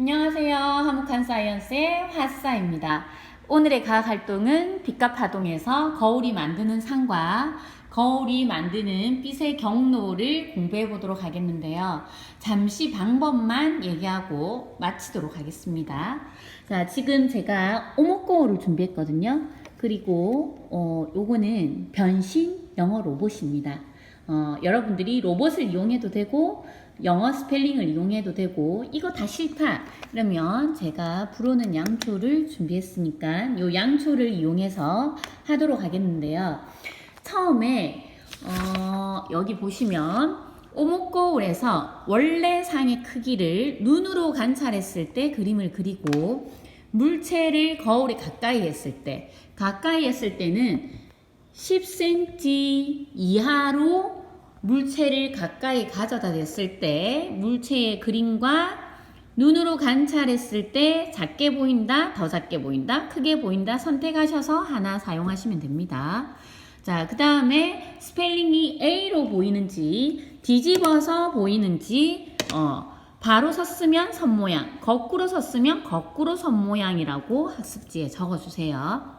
안녕하세요. 화목한 사이언스의 화사입니다. 오늘의 과학 활동은 빛과 파동에서 거울이 만드는 상과 거울이 만드는 빛의 경로를 공부해 보도록 하겠는데요. 잠시 방법만 얘기하고 마치도록 하겠습니다. 자, 지금 제가 오목 거울을 준비했거든요. 그리고 어, 요거는 변신 영어 로봇입니다. 어, 여러분들이 로봇을 이용해도 되고 영어 스펠링을 이용해도 되고 이거 다 싫다 그러면 제가 불어는 양초를 준비했으니까 요 양초를 이용해서 하도록 하겠는데요. 처음에 어, 여기 보시면 오목거울에서 원래 상의 크기를 눈으로 관찰했을 때 그림을 그리고 물체를 거울에 가까이 했을 때 가까이 했을 때는 10cm 이하로 물체를 가까이 가져다 댔을 때 물체의 그림과 눈으로 관찰했을 때 작게 보인다, 더 작게 보인다, 크게 보인다 선택하셔서 하나 사용하시면 됩니다. 자, 그 다음에 스펠링이 A로 보이는지 뒤집어서 보이는지 어, 바로 섰으면 선 모양, 거꾸로 섰으면 거꾸로 선 모양이라고 학습지에 적어주세요.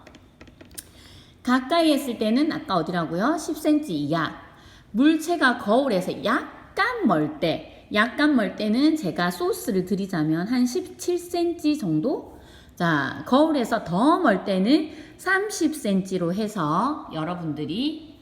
가까이 했을 때는 아까 어디라고요? 10cm 이하. 물체가 거울에서 약간 멀 때, 약간 멀 때는 제가 소스를 드리자면 한 17cm 정도? 자, 거울에서 더 멀 때는 30cm로 해서 여러분들이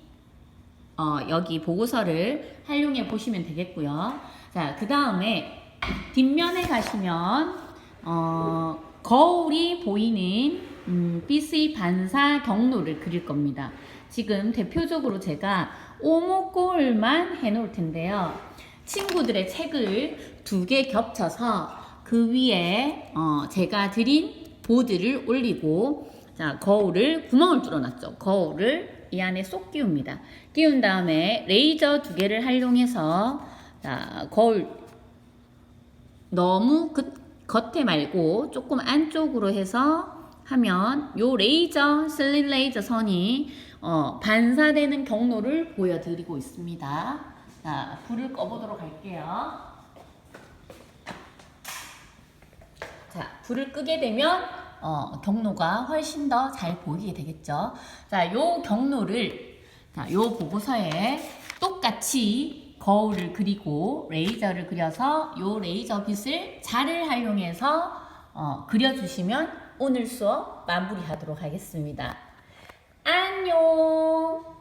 어, 여기 보고서를 활용해 보시면 되겠고요. 자, 그 다음에 뒷면에 가시면 어, 거울이 보이는 음, 빛의 반사 경로를 그릴 겁니다. 지금 대표적으로 제가 오목거울만 해놓을 텐데요. 친구들의 책을 두 개 겹쳐서 그 위에 어, 제가 드린 보드를 올리고 자 거울을 구멍을 뚫어놨죠. 거울을 이 안에 쏙 끼웁니다. 끼운 다음에 레이저 두 개를 활용해서 자 거울 너무 그, 겉에 말고 조금 안쪽으로 해서 하면 요 레이저 슬린 레이저 선이 어, 반사되는 경로를 보여드리고 있습니다. 자 불을 꺼보도록 할게요. 자 불을 끄게 되면 어, 경로가 훨씬 더 잘 보이게 되겠죠. 자, 요 경로를 자, 요 보고서에 똑같이 거울을 그리고 레이저를 그려서 요 레이저 빛을 자를 활용해서 어, 그려주시면 오늘 수업 마무리하도록 하겠습니다. 안녕!